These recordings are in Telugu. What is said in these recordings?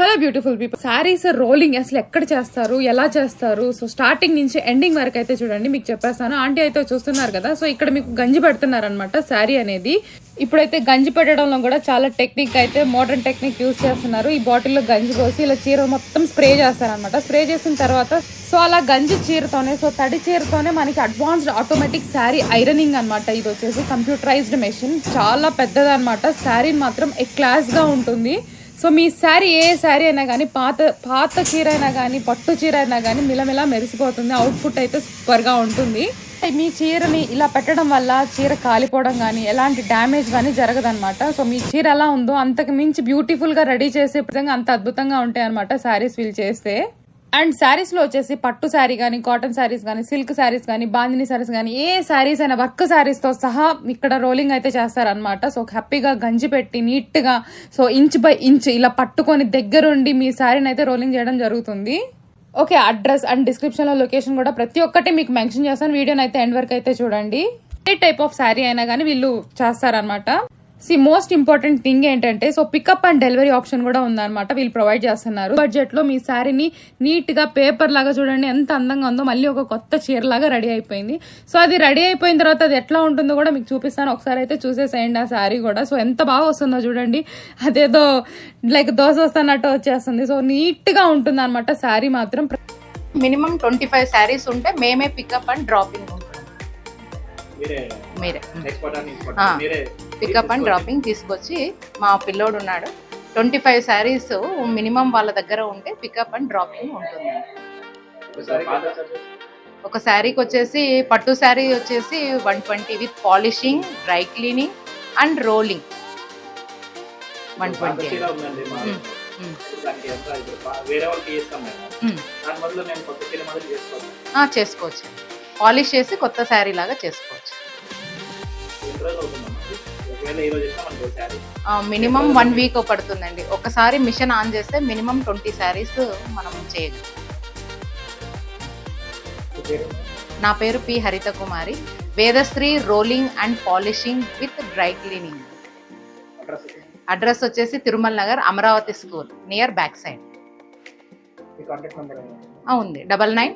Hello beautiful people sarees rolling అసలు ఎక్కడ చేస్తారు ఎలా చేస్తారు? సో స్టార్టింగ్ నుంచి ఎండింగ్ వరకు అయితే చూడండి మీకు చెప్పేస్తాను. ఆంటీ అయితే చూస్తున్నారు కదా సో ఇక్కడ మీకు గంజి పెడుతున్నారు అనమాట శారీ అనేది. ఇప్పుడైతే గంజి పెట్టడంలో కూడా చాలా టెక్నిక్ అయితే మోడర్న్ టెక్నిక్ యూస్ చేస్తున్నారు. ఈ బాటిల్లో గంజి పోసి ఇలా చీర మొత్తం స్ప్రే చేస్తారనమాట స్ప్రే చేసిన తర్వాత సో అలా గంజి చీరతోనే సో తడి చీరతోనే మనకి అడ్వాన్స్డ్ ఆటోమేటిక్ శారీ ఐరనింగ్ అన్నమాట. ఇది వచ్చేసి కంప్యూటరైజ్డ్ మెషిన్ చాలా పెద్దదన్నమాట. శారీ మాత్రం ఎ క్లాస్గా ఉంటుంది. సో మీ శారీ ఏ శారీ అయినా కానీ పాత పాత చీర అయినా కానీ పట్టు చీర అయినా కానీ మిలమిలా మెరిసిపోతుంది. అవుట్పుట్ అయితే సూపర్గా ఉంటుంది. మీ చీరని ఇలా పెట్టడం వల్ల చీర కాలిపోవడం కానీ ఎలాంటి డ్యామేజ్ కానీ జరగదనమాట సో మీ చీర ఎలా ఉందో అంతకు మించి బ్యూటిఫుల్గా రెడీ చేసే విధంగా అంత అద్భుతంగా ఉంటాయి అనమాట శారీస్ ఫీల్ చేస్తే. అండ్ శారీస్లో వచ్చేసి పట్టు శారీ కానీ కాటన్ శారీస్ కానీ సిల్క్ శారీస్ కానీ బాందిని శారీస్ కానీ ఏ శారీస్ అయినా వర్క్ శారీస్తో సహా ఇక్కడ రోలింగ్ అయితే చేస్తారనమాట సో హ్యాపీగా గంజి పెట్టి నీట్గా సో ఇంచ్ బై ఇంచ్ ఇలా పట్టుకొని దగ్గరుండి మీ శారీని అయితే రోలింగ్ చేయడం జరుగుతుంది. ఓకే అడ్రస్ అండ్ డిస్క్రిప్షన్లో లొకేషన్ కూడా ప్రతి ఒక్కటి మీకు మెన్షన్ చేస్తాను. వీడియోని అయితే ఎండ్ వరకు అయితే చూడండి. ఏ టైప్ ఆఫ్ శారీ అయినా కానీ వీళ్ళు చేస్తారనమాట సి మోస్ట్ ఇంపార్టెంట్ థింగ్ ఏంటంటే so pickup and delivery option కూడా ఉందన్నమాట. వీళ్ళు ప్రొవైడ్ చేస్తున్నారు. బడ్జెట్లో మీ శారీని నీట్గా పేపర్ లాగా చూడండి ఎంత అందంగా ఉందో మళ్ళీ ఒక కొత్త చీర లాగా రెడీ అయిపోయింది. సో అది రెడీ అయిపోయిన తర్వాత అది ఎట్లా ఉంటుందో కూడా మీకు చూపిస్తాను. ఒకసారి అయితే చూసేసేయండి ఆ శారీ కూడా. సో ఎంత బాగా వస్తుందో చూడండి. అదేదో లైక్ దోశ వస్తున్నట్టు వచ్చేస్తుంది. సో నీట్గా ఉంటుంది అనమాట శారీ మాత్రం. మినిమం ట్వంటీ ఫైవ్ శారీస్ ఉంటే మేమే పికప్ అండ్ డ్రాపింగ్ మీరే పికప్ అండ్ డ్రాపింగ్ తీసుకొచ్చి మా పిల్లోడు ఉన్నాడు. ట్వంటీ ఫైవ్ శారీస్ మినిమం వాళ్ళ దగ్గర ఉంటే పికప్ అండ్ డ్రాపింగ్ ఉంటుంది. ఒక శారీకి వచ్చేసి పట్టు శారీ వచ్చేసి one twenty with polishing dry cleaning and rolling one twenty చేసుకోవచ్చు. పాలిష్ చేసి కొత్త శారీ లాగా చేసుకోవచ్చు. మినిమం వన్ వీక్ పడుతుందండి. ఒకసారి మిషన్ ఆన్ చేస్తే మినిమం ట్వంటీ శారీస్ మనం చేయగలం. నా పేరు P Haritha Kumari. Vedashree rolling and polishing with dry cleaning. Address వచ్చేసి Tirumala Nagar Amaravati school near back side. మీ కాంటాక్ట్ నెంబర్ ఉంది? Double nine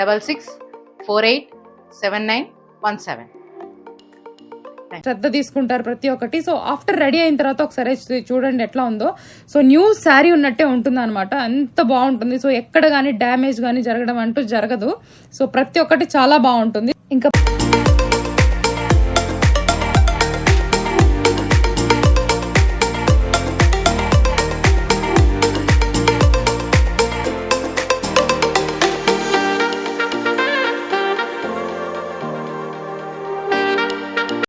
double six four eight seven nine one seven. శ్రద్ధ తీసుకుంటారు ప్రతి ఒక్కటి. సో ఆఫ్టర్ రెడీ అయిన తర్వాత ఒకసారి చూడండి ఎట్లా ఉందో. సో న్యూ శారీ ఉన్నట్టే ఉంటుంది అనమాట అంత బాగుంటుంది. సో ఎక్కడ కానీ డ్యామేజ్ కానీ జరగడం అంటూ జరగదు. సో ప్రతి ఒక్కటి చాలా బాగుంటుంది. ఇంకా